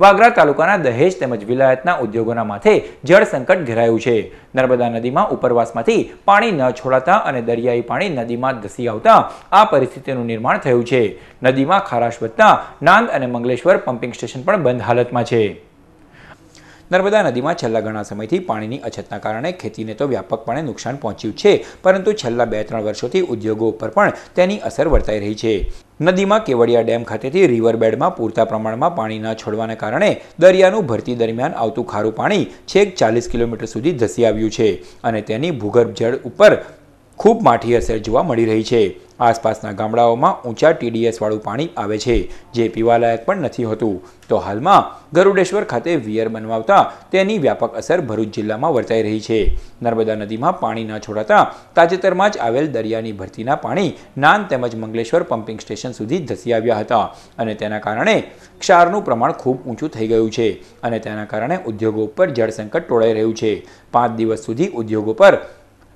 વાગરા તાલુકાના દહેજ તેમજ વિલાયતના ઉદ્યોગોના માથે જળ સંકટ ઘેરાયું છે. નર્મદા નદીમાં ઉપરવાસમાંથી પાણી ન છોડાતા અને દરિયાઈ પાણી નદીમાં ધસી આવતા આ પરિસ્થિતિનું નિર્માણ થયું છે. નદીમાં ખારાશ વધતા નાંદ અને મંગલેશ્વર પમ્પિંગ સ્ટેશન પણ બંધ હાલતમાં છે. નર્મદા નદીમાં છેલ્લા ઘણા સમયથી પાણીની અછતના કારણે ખેતીને તો વ્યાપકપણે નુકસાન પહોંચ્યું છે, પરંતુ છેલ્લા બે ત્રણ વર્ષોથી ઉદ્યોગો ઉપર પણ તેની અસર વર્તાઈ રહી છે. નદીમાં કેવડિયા ડેમ ખાતેથી રિવરબેડમાં પૂરતા પ્રમાણમાં પાણી ન છોડવાને કારણે દરિયાનું ભરતી દરમિયાન આવતું ખારું પાણી છેક ચાલીસ કિલોમીટર સુધી ધસી આવ્યું છે અને તેની ભૂગર્ભ જળ ઉપર ખૂબ માઠી અસર જોવા મળી રહી છે. આસપાસના ગામડાઓમાં ઊંચા ટીડીએસવાળું પાણી આવે છે, જે પીવાલાયક પણ નથી હોતું. તો હાલમાં ગરુડેશ્વર ખાતે વિયર બનવાવતા તેની વ્યાપક અસર ભરૂચ જિલ્લામાં વર્તાઈ રહી છે. નર્મદા નદીમાં પાણી ન છોડાતા તાજેતરમાં જ આવેલ દરિયાની ભરતીના પાણી નાન તેમજ મંગલેશ્વર પમ્પિંગ સ્ટેશન સુધી ધસી આવ્યા હતા અને તેના કારણે ક્ષારનું પ્રમાણ ખૂબ ઊંચું થઈ ગયું છે અને તેના કારણે ઉદ્યોગો ઉપર જળસંકટ ટોળાઈ રહ્યું છે. પાંચ દિવસ સુધી ઉદ્યોગો પર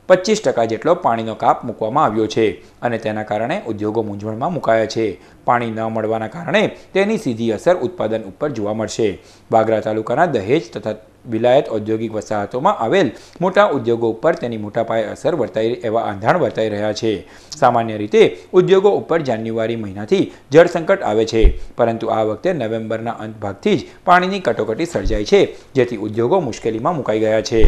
પચીસ ટકા જેટલો પાણીનો કાપ મૂકવામાં આવ્યો છે અને તેના કારણે ઉદ્યોગો મૂંઝવણમાં મુકાયા છે. પાણી ન મળવાના કારણે તેની સીધી અસર ઉત્પાદન ઉપર જોવા મળશે. બાગરા તાલુકાના દહેજ તથા વિલાયત ઔદ્યોગિક વસાહતોમાં આવેલ મોટા ઉદ્યોગો ઉપર તેની મોટા પાયે અસર વર્તાઈ એવા આંધાણ વર્તાઈ રહ્યા છે. સામાન્ય રીતે ઉદ્યોગો ઉપર જાન્યુઆરી મહિનાથી જળ સંકટ આવે છે, પરંતુ આ વખતે નવેમ્બરના અંત ભાગથી જ પાણીની કટોકટી સર્જાઈ છે, જેથી ઉદ્યોગો મુશ્કેલીમાં મુકાઈ ગયા છે.